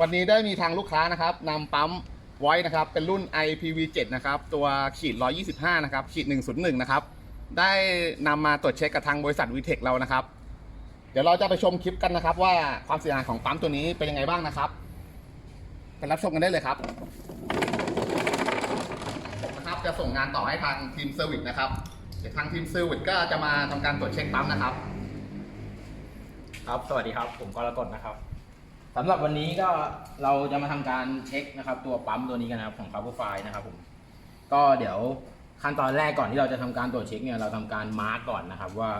วันนี้ได้มีทางลูกค้านะครับนำปั๊มไว้นะครับเป็นรุ่น IPv7 นะครับตัวขีด 125 นะครับขีด 101 นะครับได้นำมาตรวจเช็คกับทางบริษัทวีเทคเรานะครับ เดี๋ยวเราจะไปชมคลิปกันนะครับ ว่าความเสียหายของปั๊มตัวนี้เป็นยังไงบ้างนะครับไปรับชมกันได้เลยครับผมนะครับจะส่งงานต่อให้ทางทีมเซอร์วิสนะครับเดี๋ยวทางทีมเซอร์วิสก็จะมาทำการตรวจเช็คปั๊มนะครับ ครับ สวัสดีครับ ผมกรกฎนะครับ สำหรับวันนี้ก็เราจะมาทำการเช็คนะครับ ตัวปั๊มตัวนี้กันนะครับของ Power f i นะครับผมก็เดี๋ยวขั้นตอนแรกก่อนที่เราจะทำการตรวจเช็คเนี่ยเราทำการมาร์กก่อนนะครับ ว่า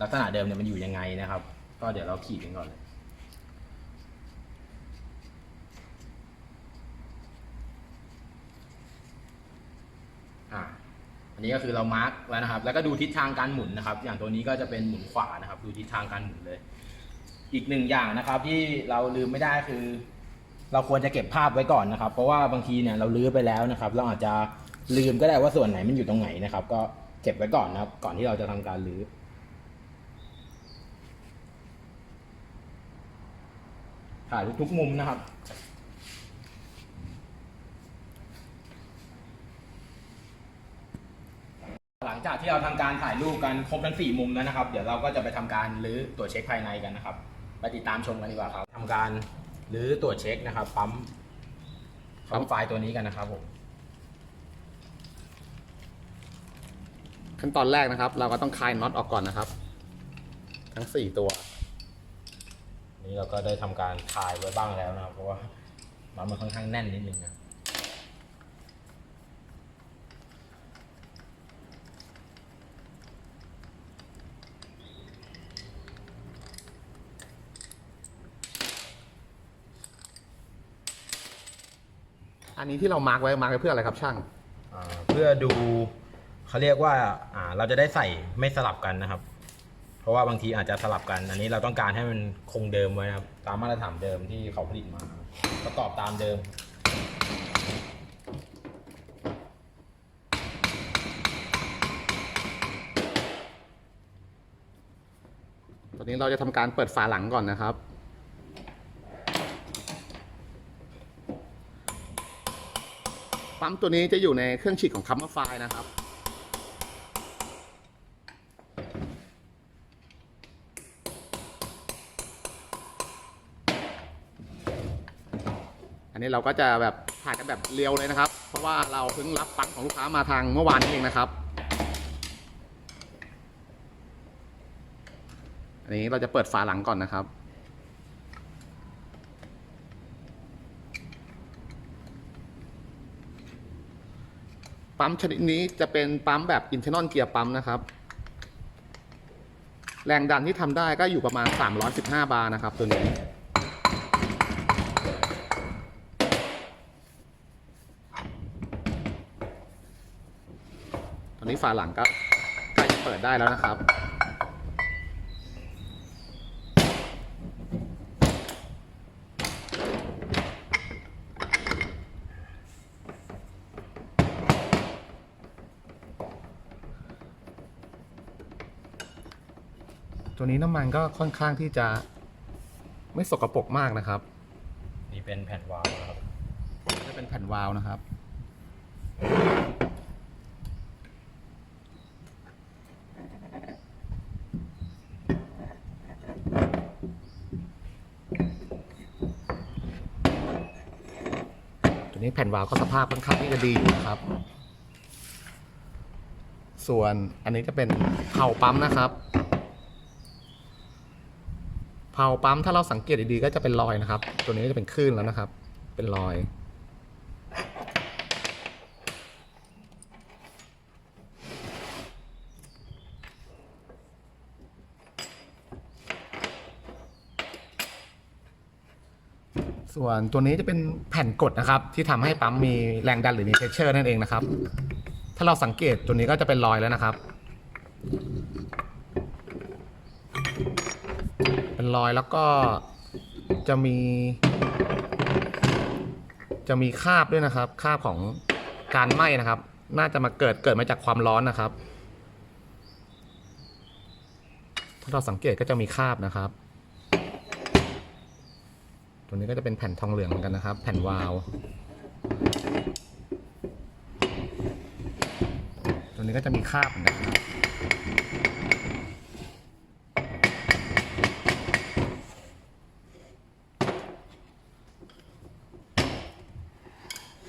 ลักษณะเดิมเนี่ยมันอยู่ยังไงนะครับ ก็เดี๋ยวเราขีดกันก่อนเลยอ่าอันนี้ก็คือเรามาร์กแล้วนะครับ แล้วก็ดูทิศทางการหมุนนะครับ อย่างตัวนี้ก็จะเป็นหมุนขวานะครับ ดูทิศทางการหมุนเลย อีกหนึ่งอย่างนะครับที่เราลืมไม่ได้คือ เราควรจะเก็บภาพไว้ก่อนนะครับ เพราะว่าบางทีเนี่ยเราลื้อไปแล้วนะครับ เราอาจจะลืมก็ได้ว่าส่วนไหนมันอยู่ตรงไหนนะครับ ก็เก็บไว้ก่อนนะครับ ก่อนที่เราจะทำการลื้อถ่ายทุกๆมุมนะครับหลังจากที่เราทำการถ่ายรูปกันครบทั้ง 4 มุมแล้วนะครับ เดี๋ยวเราก็จะไปทำการรื้อตรวจเช็คภายในกันนะครับ ติดตามชมกันดีกว่าครับทำการรื้อตรวจเช็คนะครับ ปั๊มปั๊มไฟล์ตัวนี้กันนะครับผมขั้นตอนแรกนะครับ เราก็ต้องคลายน็อตออกก่อนนะครับ ทั้ง4ตัว นี่เราก็ได้ทำการถ่ายไว้บ้างแล้วนะครับเพราะว่ามันมันค่อนข้างแน่นนิดนึงนะ อันนี้ที่เรามาร์กไว้มาร์กไว้เพื่ออะไรครับช่าง อ่าเพื่อดูเขาเรียกว่าอ่าเราจะได้ใส่ไม่สลับกันนะครับ เพราะว่าบางทีอาจจะสลับกัน อันนี้เราต้องการให้มันคงเดิมไว้นะครับ ตามมาตรฐานเดิมที่เขาผลิตมาครับประกอบตามเดิม ตอนนี้เราจะทำการเปิดฝาหลังก่อนนะครับ ปั๊มตัวนี้จะอยู่ในเครื่องฉีดของคัมเมอร์ไฟนะครับ อันนี้เราก็จะแบบถ่ายกันแบบเรียวเลยนะครับ เพราะว่าเราเพิ่งรับปั๊มของลูกค้ามาทางเมื่อวานนี้เองนะครับ อันนี้เราจะเปิดฝาหลังก่อนนะครับ ปั๊มชนิดนี้จะเป็นปั๊มแบบอินเทอร์นอลเกียร์ปั๊มนะครับ แรงดันที่ทำได้ก็อยู่ประมาณ 315 บาร์นะครับ ตัวนี้ ตอนนี้ฝาหลังก็ใกล้จะเปิดได้แล้วนะครับ ตัวนี้น้ำมันก็ค่อนข้างที่จะไม่สกปรกมากนะครับ นี่เป็นแผ่นวาล์วนะครับจะเป็นแผ่นวาล์วนะครับ ตัวนี้แผ่นวาล์วก็สภาพค่อนข้างที่จะดีอยู่นะครับ ส่วนอันนี้จะเป็นเผาปั๊มนะครับ เผาปั๊มถ้าเราสังเกตดีๆก็จะเป็นรอยนะครับ ตัวนี้ก็จะเป็นคลื่นแล้วนะครับ เป็นรอย ส่วนตัวนี้จะเป็นแผ่นกดนะครับ ที่ทำให้ปั๊มมีแรงดันหรือมีเพชเชอร์นั่นเองนะครับ ถ้าเราสังเกตตัวนี้ก็จะเป็นรอยแล้วนะครับ เป็นรอยแล้วก็จะมี จะมีคราบด้วยนะครับคราบของการไหม้นะครับ น่าจะมาเกิดเกิดมาจากความร้อนนะครับ ถ้าเราสังเกตก็จะมีคราบนะครับ ตัวนี้ก็จะเป็นแผ่นทองเหลืองเหมือนกันนะครับ แผ่นวาล์วตัวนี้ก็จะมีคราบเหมือนกันครับ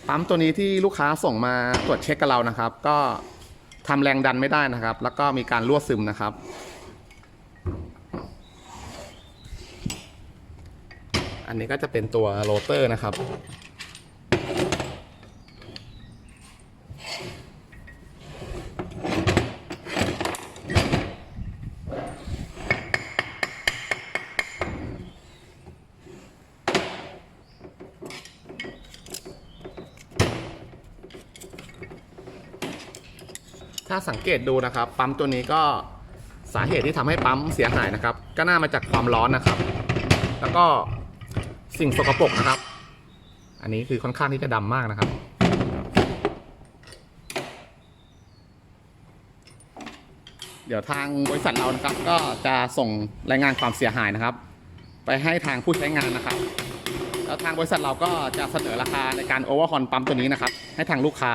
ปั๊มตัวนี้ที่ลูกค้าส่งมาตรวจเช็คกับเรานะครับ ก็ทำแรงดันไม่ได้นะครับ แล้วก็มีการรั่วซึมนะครับ อันนี้ก็จะเป็นตัวโรเตอร์นะครับ ถ้าสังเกตดูนะครับ ปั๊มตัวนี้ก็สาเหตุที่ทำให้ปั๊มเสียหายนะครับ ก็น่ามาจากความร้อนนะครับ แล้วก็สิ่งสกปรกนะครับ อันนี้คือค่อนข้างที่จะดำมากนะครับ เดี๋ยวทางบริษัทเรานะครับ ก็จะส่งรายงานความเสียหายนะครับ ไปให้ทางผู้ใช้งานนะครับแล้วทางบริษัทเราก็จะเสนอราคาในการโอเวอร์ฮอนปั๊มตัวนี้นะครับ ให้ทางลูกค้า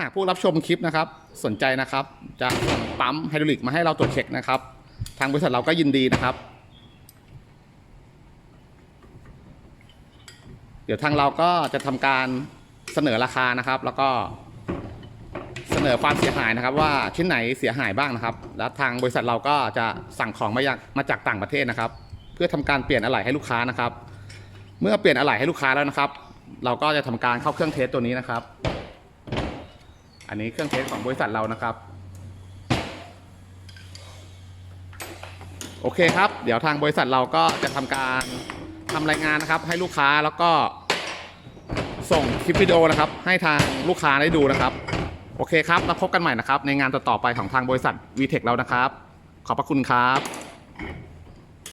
หากผู้รับชมคลิปนะครับ สนใจนะครับ จะส่งปั๊มไฮดรอลิกมาให้เราตรวจเช็คนะครับ ทางบริษัทเราก็ยินดีนะครับ เดี๋ยวทางเราก็จะทำการเสนอราคานะครับ แล้วก็เสนอความเสียหายนะครับ ว่าชิ้นไหนเสียหายบ้างนะครับ แล้วทางบริษัทเราก็จะสั่งของมาจากมาจากต่างประเทศนะครับ เพื่อทำการเปลี่ยนอะไหล่ให้ลูกค้านะครับ เมื่อเปลี่ยนอะไหล่ให้ลูกค้าแล้วนะครับ เราก็จะทำการเข้าเครื่องเทสตัวนี้นะครับ อันนี้เครื่องเทสของบริษัทเรานะครับ โอเคครับ เดี๋ยวทางบริษัทเราก็จะทำการทำรายงานนะครับ ให้ลูกค้าแล้วก็ส่งคลิปวิดีโอนะครับ ให้ทางลูกค้าได้ดูนะครับ โอเคครับแล้วพบกันใหม่นะครับ ในงานต่อๆไปของทางบริษัท VTech เรานะครับ ขอบพระคุณครับ